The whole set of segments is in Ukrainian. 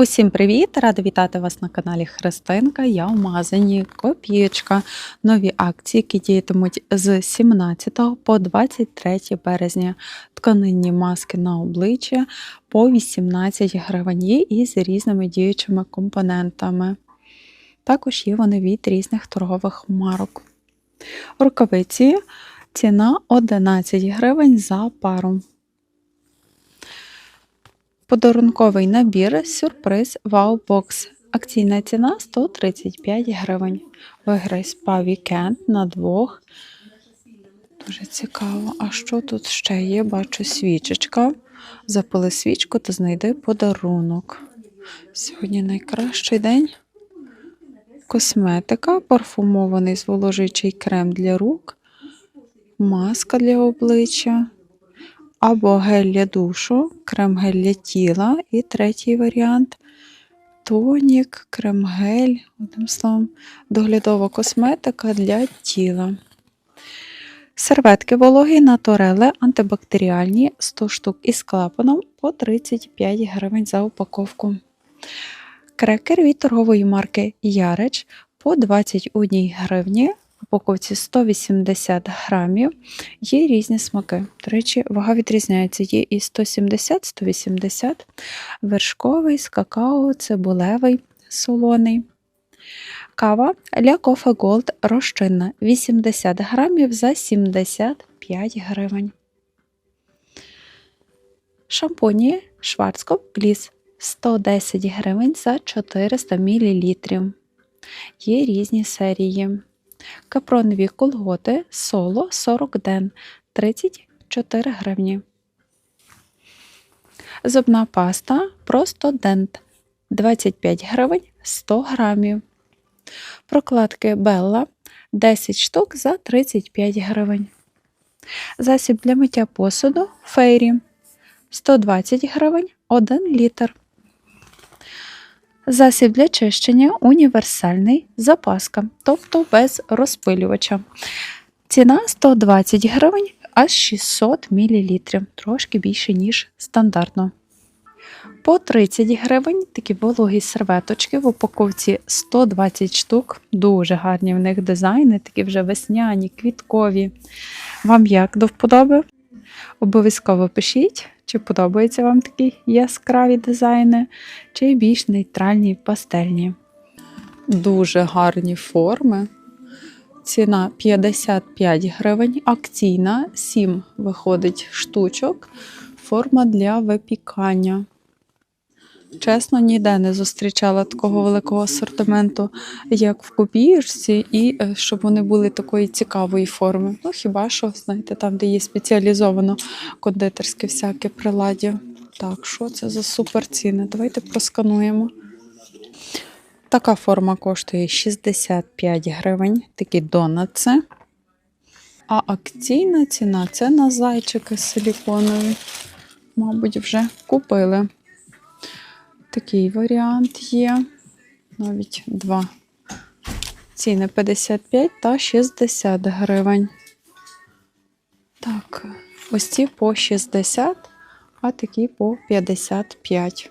Усім привіт! Рада вітати вас на каналі Христинка. Я в магазині Копієчка. Нові акції, які діятимуть з 17 по 23 березня. Тканинні маски на обличчя по 18 гривень є і з різними діючими компонентами. Також є вони від різних торгових марок. Рукавиці ціна 11 гривень за пару. Подарунковий набір сюрприз Box. Акційна ціна 135 гривень. Виграй спа вікенд на двох. Дуже цікаво. А що тут ще є? Бачу свічечка. Запали свічку та знайди подарунок. Сьогодні найкращий день. Косметика, парфумований зволожуючий крем для рук, маска для обличчя або гель для душу, крем-гель для тіла. І третій варіант тонік, крем-гель, одним словом, доглядова косметика для тіла. Серветки вологі натурели антибактеріальні 100 штук із клапаном по 35 гривень за упаковку. Крекер від торгової марки Ярич по 21 гривні упаковці 180 грамів. Є різні смаки. До речі, вага відрізняється. Є і 170-180, вершковий з какао, цибулевий, солоний. Кава для Coffee Gold розчинна 80 грамів за 75 гривень. Шампуні Schwarzkopf Gliss 110 гривень за 400 мл. Є різні серії. Капронові колготи соло 40 ден 34 гривні. Зубна паста просто дент 25 гривень 100 грамів. Прокладки Белла 10 штук за 35 гривень. Засіб для миття посуду Фейрі 120 гривень 1 літр. Засіб для чищення універсальний запаска, тобто без розпилювача. Ціна 120 гривень, аж 600 мл, трошки більше, ніж стандартно. По 30 гривень такі вологі серветочки в упаковці 120 штук. Дуже гарні в них дизайни, такі вже весняні, квіткові. Вам як до вподоби? Обов'язково пишіть, чи подобаються вам такі яскраві дизайни, чи більш нейтральні пастельні. Дуже гарні форми. Ціна 55 гривень, акційна, 7 виходить штучок. Форма для випікання. Чесно, ніде не зустрічала такого великого асортименту, як в копієчці, і е, щоб вони були такої цікавої форми. Ну, хіба що, знаєте, там, де є спеціалізовано кондитерське всяке приладдя. Так, що це за супер ціни? Давайте проскануємо. Така форма коштує 65 гривень, такі донатси. А акційна ціна це на зайчики силіконові. Мабуть, вже купили. Такий варіант є. Навіть два. Ціни 55 та 60 гривень. Так, ось ці по 60, а такі по 55.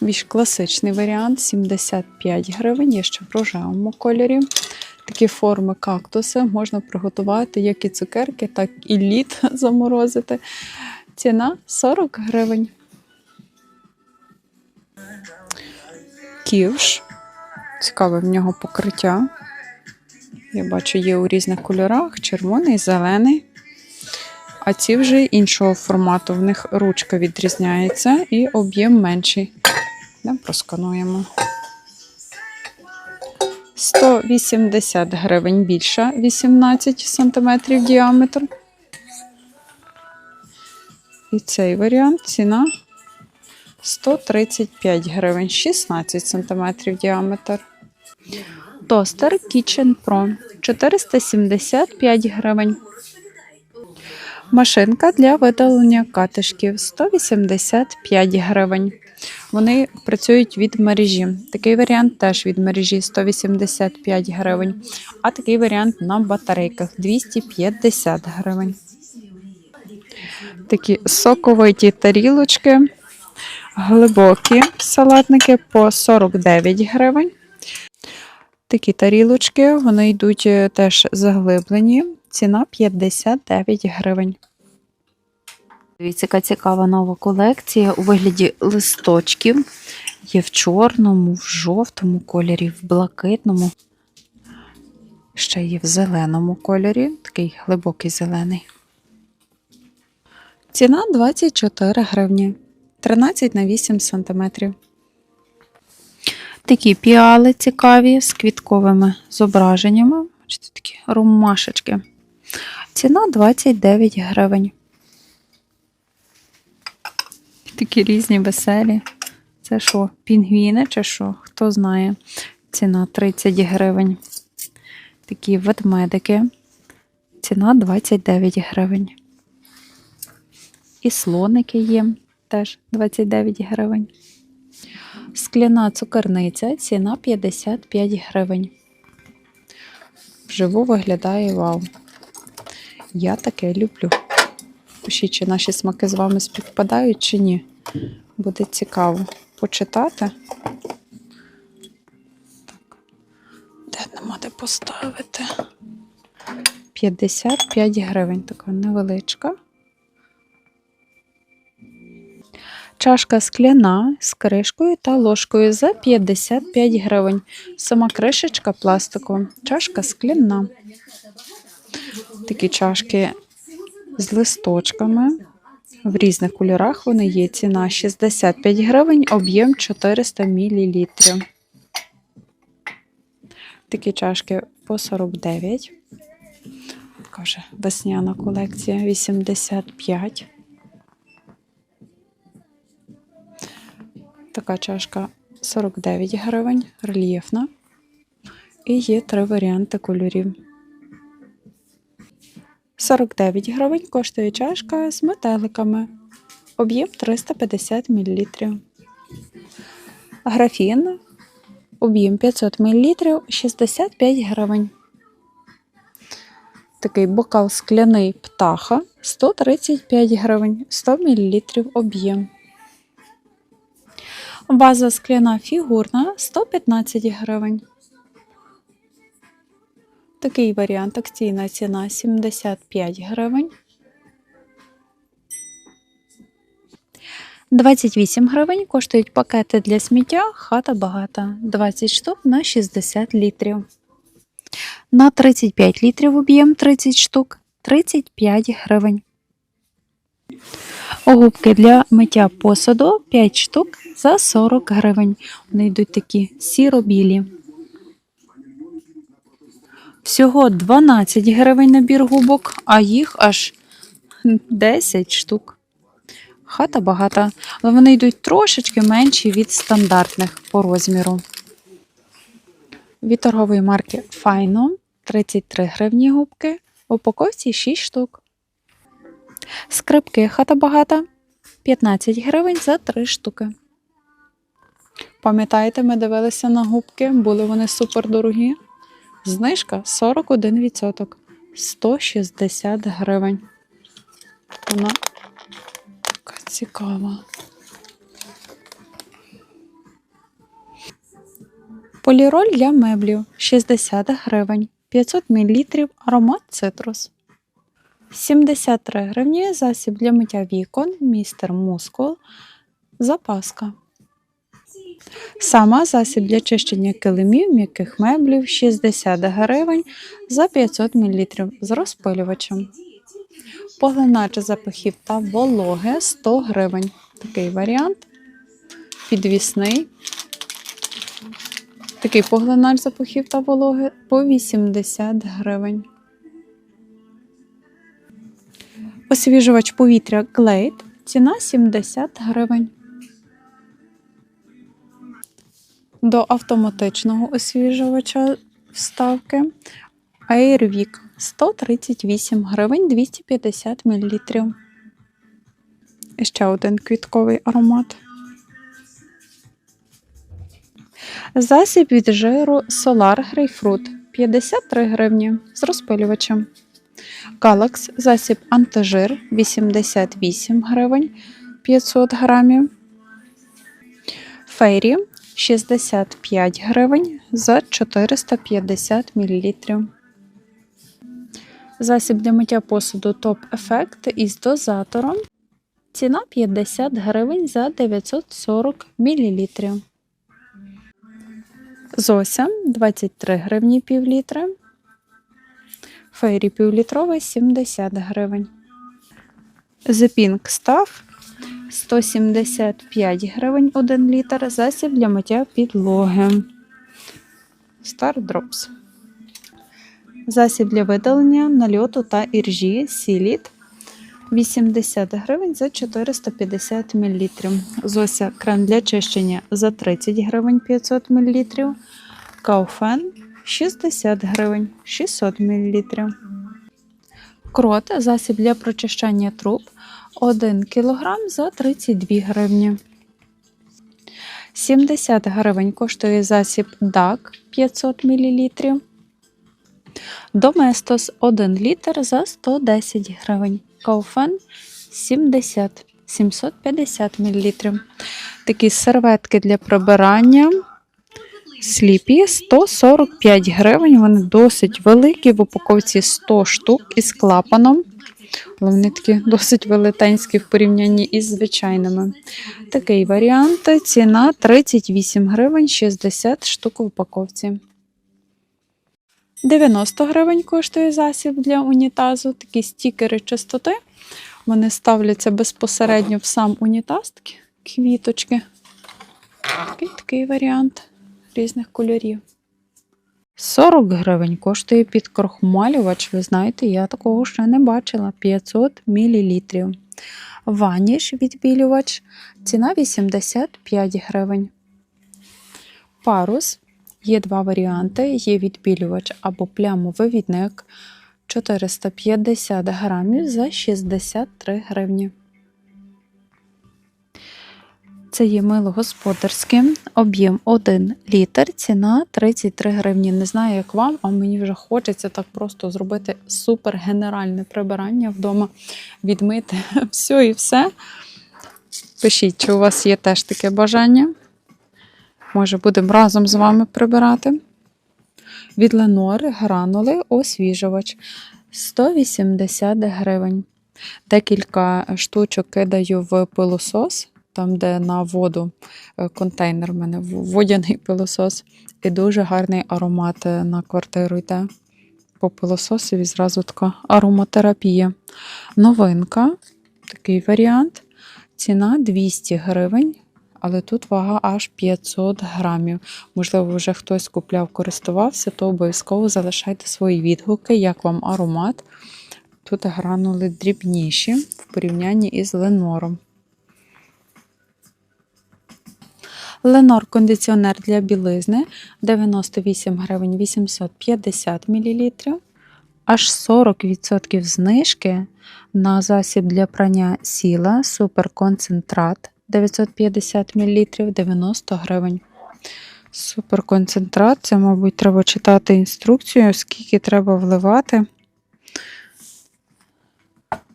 Більш класичний варіант 75 гривень, є ще в рожевому кольорі. Такі форми кактуси можна приготувати як і цукерки, так і лід заморозити. Ціна 40 гривень. Ківш. Цікаве в нього покриття. Я бачу, є у різних кольорах: червоний, зелений. А ці вже іншого формату. В них ручка відрізняється і об'єм менший. Йдемо проскануємо. 180 гривень більша, 18 см діаметр. І цей варіант ціна 135 гривень, 16 см діаметр. Тостер Kitchen Pro 475 гривень. Машинка для видалення катишків 185 гривень. Вони працюють від мережі. Такий варіант теж від мережі 185 гривень. А такий варіант на батарейках 250 гривень. Такі соковиті тарілочки Глибокі салатники по 49 гривень. Такі тарілочки, вони йдуть е, теж заглиблені. Ціна 59 гривень. Дивіться, яка цікава нова колекція у вигляді листочків. Є в чорному, в жовтому кольорі, в блакитному. Ще є в зеленому кольорі, такий глибокий зелений. Ціна 24 гривні, 13 на 8 сантиметрів. Такі піали цікаві з квітковими зображеннями. Бачите, такі ромашечки. Ціна 29 гривень. Такі різні веселі. Це що, пінгвіни чи що? Хто знає. Ціна 30 гривень. Такі ведмедики. Ціна 29 гривень. І слоники є теж 29 гривень. Скляна цукерниця, ціна 55 гривень. Вживу виглядає вау. Я таке люблю. Пишіть, чи наші смаки з вами співпадають, чи ні. Буде цікаво почитати. Так. Де нема де поставити? 55 гривень, така невеличка. Чашка скляна з кришкою та ложкою за 55 гривень. Сама кришечка пластикова. Чашка скляна. Такі чашки з листочками. В різних кольорах вони є. Ціна 65 гривень, об'єм 400 мл. Такі чашки по 49. Така вже весняна колекція 85. Така чашка 49 гривень, рельєфна. І є три варіанти кольорів. 49 гривень коштує чашка з метеликами. Об'єм 350 мл. Графін. Об'єм 500 мл 65 гривень. Такий бокал скляний птаха 135 гривень, 100 мл об'єм. Ваза скляна фігурна 115 гривень. Такий варіант акційна ціна 75 гривень. 28 гривень коштують пакети для сміття хата багата 20 штук на 60 літрів. На 35 літрів об'єм 30 штук 35 гривень. Губки для миття посуду 5 штук за 40 гривень. Вони йдуть такі сіро-білі. Всього 12 гривень набір губок, а їх аж 10 штук. Хата багата, але вони йдуть трошечки менші від стандартних по розміру. Від торгової марки Файно 33 гривні губки, в упаковці 6 штук. Скрипки хата багата 15 гривень за 3 штуки. Пам'ятаєте, ми дивилися на губки, були вони супер дорогі. Знижка 41%, 160 гривень. Вона така цікава. Поліроль для меблів 60 гривень, 500 мл аромат цитрус. 73 гривні засіб для миття вікон, містер Мускул, запаска. Сама засіб для чищення килимів, м'яких меблів 60 гривень за 500 мл з розпилювачем. Поглинач запахів та вологе 100 гривень. Такий варіант. Підвісний. Такий поглинач запахів та вологи по 80 гривень. Освіжувач повітря Glade. Ціна 70 гривень. До автоматичного освіжувача вставки Airwick 138 гривень 250 мл. Ще один квітковий аромат. Засіб від жиру Solar Grapefruit 53 гривні з розпилювачем. Galax засіб антижир 88 гривень 500 грамів. Фейрі 65 гривень за 450 мл. Засіб для миття посуду Топ Ефект із дозатором. Ціна 50 гривень за 940 мл. Зося 23 гривні пів літра. Фейрі півлітровий 70 гривень. The Pink Stuff 175 гривень 1 літр. Засіб для миття підлоги. Star Drops. Засіб для видалення нальоту та іржі Сіліт 80 гривень за 450 мл. Зося крем для чищення за 30 гривень 500 мл. Кауфен 60 гривень 600 мл. Крот засіб для прочищання труб 1 кг за 32 гривні. 70 гривень коштує засіб DAC 500 мл. Доместос 1 літр за 110 гривень. Кауфен 70 750 мл. Такі серветки для прибирання. Сліпі 145 гривень. Вони досить великі. В упаковці 100 штук із клапаном. Але вони такі досить велетенські в порівнянні із звичайними. Такий варіант. Ціна 38 гривень 60 штук в упаковці. 90 гривень коштує засіб для унітазу. Такі стікери чистоти. Вони ставляться безпосередньо в сам унітаз. Такі квіточки. Такий, такий варіант різних кольорів. 40 гривень коштує підкрохмалювач. Ви знаєте, я такого ще не бачила. 500 мл. Ваніш відбілювач. Ціна 85 гривень. Парус. Є два варіанти: є відбілювач або плямовивідник 450 грамів за 63 гривні. Це є мило господарське, об'єм 1 літр, ціна 33 гривні. Не знаю, як вам, а мені вже хочеться так просто зробити супер генеральне прибирання вдома, відмити все і все. Пишіть, чи у вас є теж таке бажання. Може, будемо разом з вами прибирати. Від Ленори гранули освіжувач 180 гривень. Декілька штучок кидаю в пилосос, там, де на воду е, контейнер в мене водяний пилосос. І дуже гарний аромат е, на квартиру йде. По пилососові зразу така ароматерапія. Новинка, такий варіант. Ціна 200 гривень але тут вага аж 500 грамів. Можливо, вже хтось купляв, користувався, то обов'язково залишайте свої відгуки, як вам аромат. Тут гранули дрібніші в порівнянні із ленором. Ленор кондиціонер для білизни 98 гривень 850 мл. Аж 40% знижки на засіб для прання сіла суперконцентрат 950 мл 90 гривень. Суперконцентрат. Це, мабуть, треба читати інструкцію, скільки треба вливати,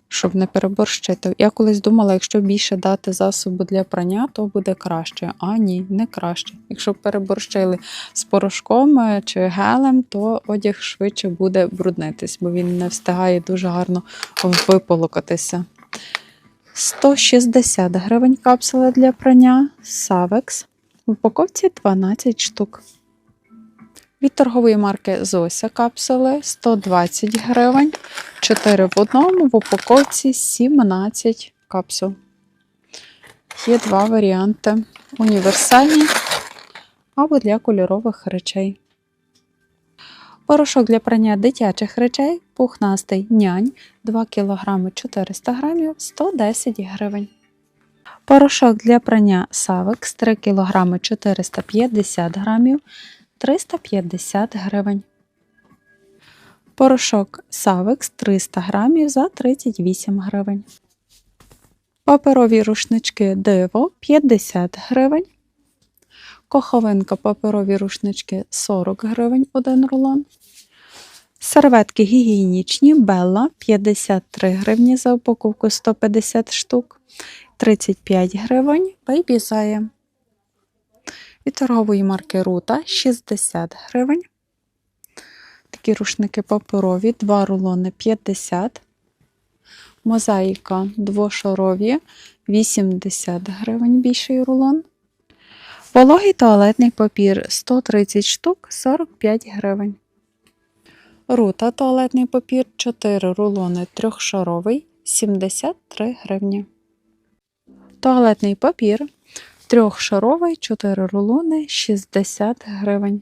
щоб не переборщити. Я колись думала, якщо більше дати засобу для прання, то буде краще. А ні, не краще. Якщо переборщили з порошком е, чи гелем, то одяг швидше буде бруднитись, бо він не встигає дуже гарно виполокатися. 160 гривень капсули для прання Savex. В упаковці 12 штук. Від торгової марки Зося капсули 120 гривень. 4 в одному, в упаковці 17 капсул. Є два варіанти: універсальні або для кольорових речей. Порошок для прання дитячих речей, пухнастий нянь 2 кг 400 г 110 гривень. Порошок для прання Савекс 3 кг 450 г 350 гривень. Порошок Савекс 300 г за 38 гривень. Паперові рушнички Диво 50 гривень. Коховинка паперові рушнички 40 гривень 1 рулон. Серветки гігієнічні Белла 53 гривні за упаковку 150 штук. 35 гривень Baby. Від торгової марки Рута 60 гривень. Такі рушники паперові, 2 рулони 50. Мозаїка двошарові 80 гривень більший рулон. Вологий туалетний папір 130 штук 45 гривень. Рута туалетний папір 4 рулони трьохшаровий 73 гривні. Туалетний папір трьохшаровий 4 рулони 60 гривень.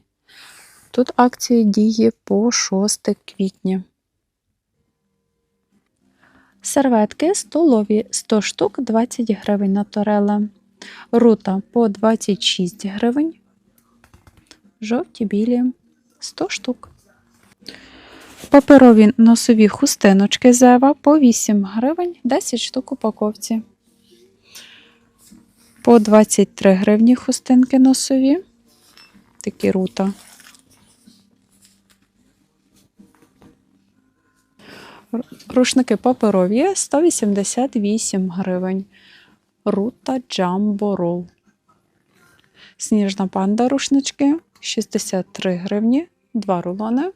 Тут акція діє по 6 квітня. Серветки столові 100 штук 20 гривень на Торела. Рута по 26 гривень. Жовті білі 100 штук. Паперові носові хустиночки Зева по 8 гривень 10 штук упаковці. По 23 гривні хустинки носові. Такі рута. Рушники паперові 188 гривень. Рута Jumbo Roll. Сніжна панда рушнички 63 гривні, 2 рулони.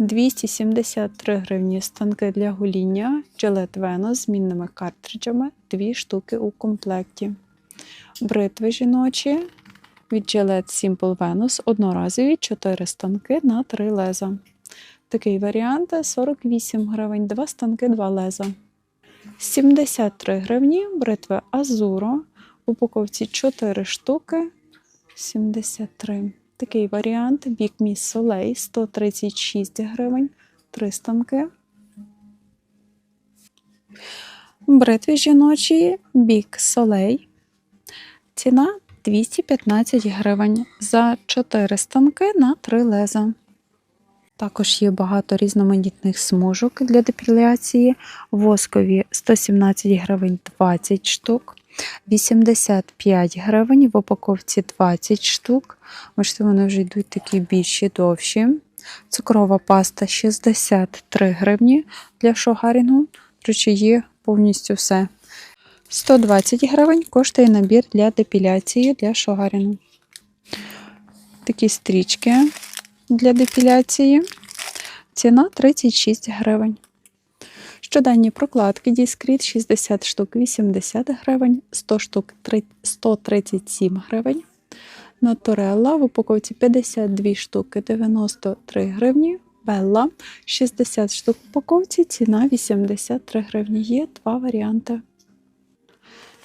273 гривні станки для гоління, Gillette Venus з змінними картриджами, 2 штуки у комплекті. Бритви жіночі від Gillette Simple Venus одноразові 4 станки на 3 леза. Такий варіант 48 гривень, 2 станки, 2 леза. 73 гривні бритви Азуро. Упаковці 4 штуки. 73. Такий варіант Big Miss Soleil 136 гривень, 3 станки. Бритві жіночі Big Soleil. Ціна 215 гривень за 4 станки на 3 леза. Також є багато різноманітних смужок для депіляції. Воскові 117 гривень 20 штук, 85 гривень, в упаковці 20 штук. Бачите, вони вже йдуть такі більші, довші. Цукрова паста 63 гривні для шогарінгу. До речі, є повністю все. 120 гривень коштує набір для депіляції для шогарінгу. Такі стрічки для депіляції. Ціна 36 гривень. Щоденні прокладки Discreet 60 штук 80 гривень, 100 штук 137 гривень. Натурелла в упаковці 52 штуки 93 гривні. Белла 60 штук в упаковці, ціна 83 гривні. Є два варіанти.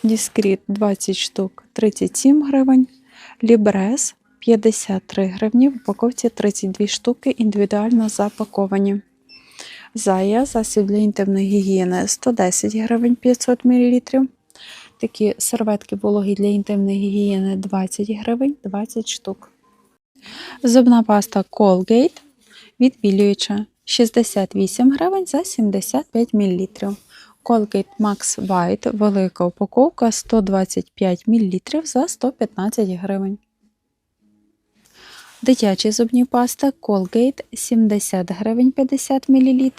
Discreet 20 штук 37 гривень. Лібрес 53 гривні, в упаковці 32 штуки, індивідуально запаковані. Зая, засіб для інтимної гігієни 110 гривень 500 мл. Такі серветки вологі для інтимної гігієни 20 гривень 20 штук. Зубна паста Colgate відбілююча 68 гривень за 75 мл. Colgate Max White велика упаковка 125 мл за 115 гривень. Дитячі зубні паста Colgate 70 гривень 50 мл.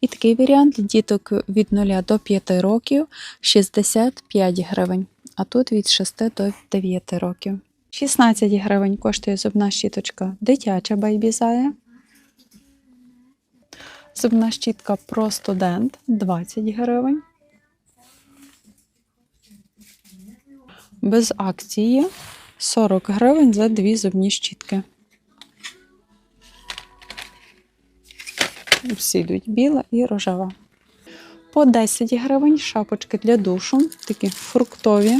І такий варіант для діток від 0 до 5 років 65 гривень. А тут від 6 до 9 років. 16 гривень коштує зубна щіточка дитяча байбізая. Зубна щітка про студент 20 гривень. Без акції 40 гривень за дві зубні щітки. Всі йдуть біла і рожева. По 10 гривень шапочки для душу, такі фруктові.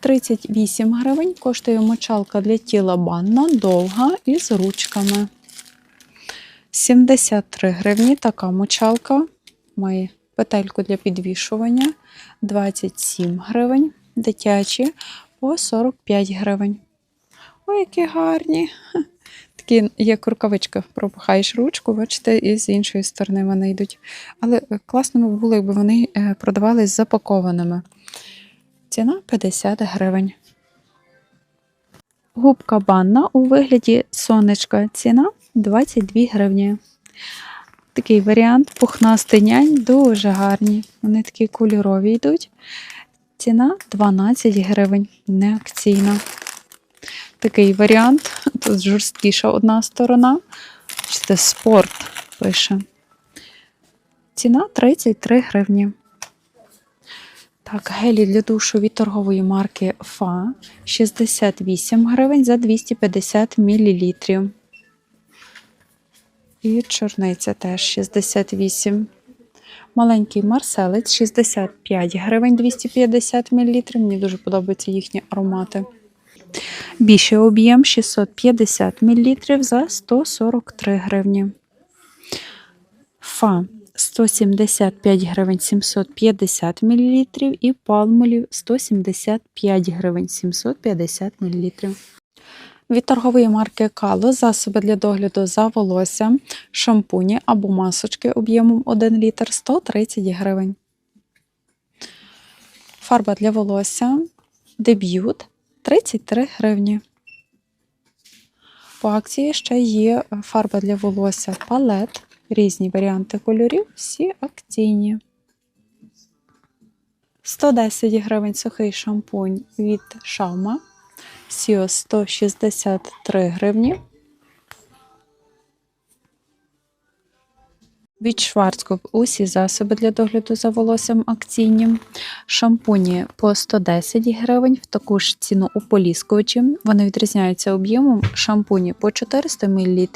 38 гривень коштує мочалка для тіла банна, довга і з ручками. 73 гривні така мочалка. Має петельку для підвішування 27 гривень, дитячі по 45 гривень. Ой, які гарні! Такі, як рукавичка, пропахаєш ручку, бачите, і з іншої сторони вони йдуть. Але класно б було, якби вони е, продавались запакованими. Ціна 50 гривень. Губка банна у вигляді сонечка. Ціна 22 гривні. Такий варіант пухнастий нянь, дуже гарні. Вони такі кольорові йдуть. Ціна 12 гривень, не акційна. Такий варіант. Тут жорсткіша одна сторона. Це спорт пише. Ціна 33 гривні. Так, гелі для душу від торгової марки ФА 68 гривень за 250 мл. І чорниця теж 68. Маленький марселець 65 гривень 250 мл. Мені дуже подобаються їхні аромати. Більший об'єм 650 мл за 143 гривні. Фа 175 гривень 750 мл і палмолів 175 гривень 750 мл. Від торгової марки Кало засоби для догляду за волоссям, шампуні або масочки об'ємом 1 літр 130 гривень. Фарба для волосся дебют 33 гривні. По акції ще є фарба для волосся палет, різні варіанти кольорів, всі акційні. 110 гривень сухий шампунь від Шаума. Сіо 163 гривні. Від Шварцкоп усі засоби для догляду за волоссям акційні. Шампуні по 110 гривень, в таку ж ціну ополіскувачі. Вони відрізняються об'ємом. Шампуні по 400 мл,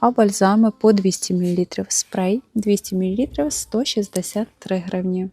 а бальзами по 200 мл. Спрей 200 мл 163 гривні.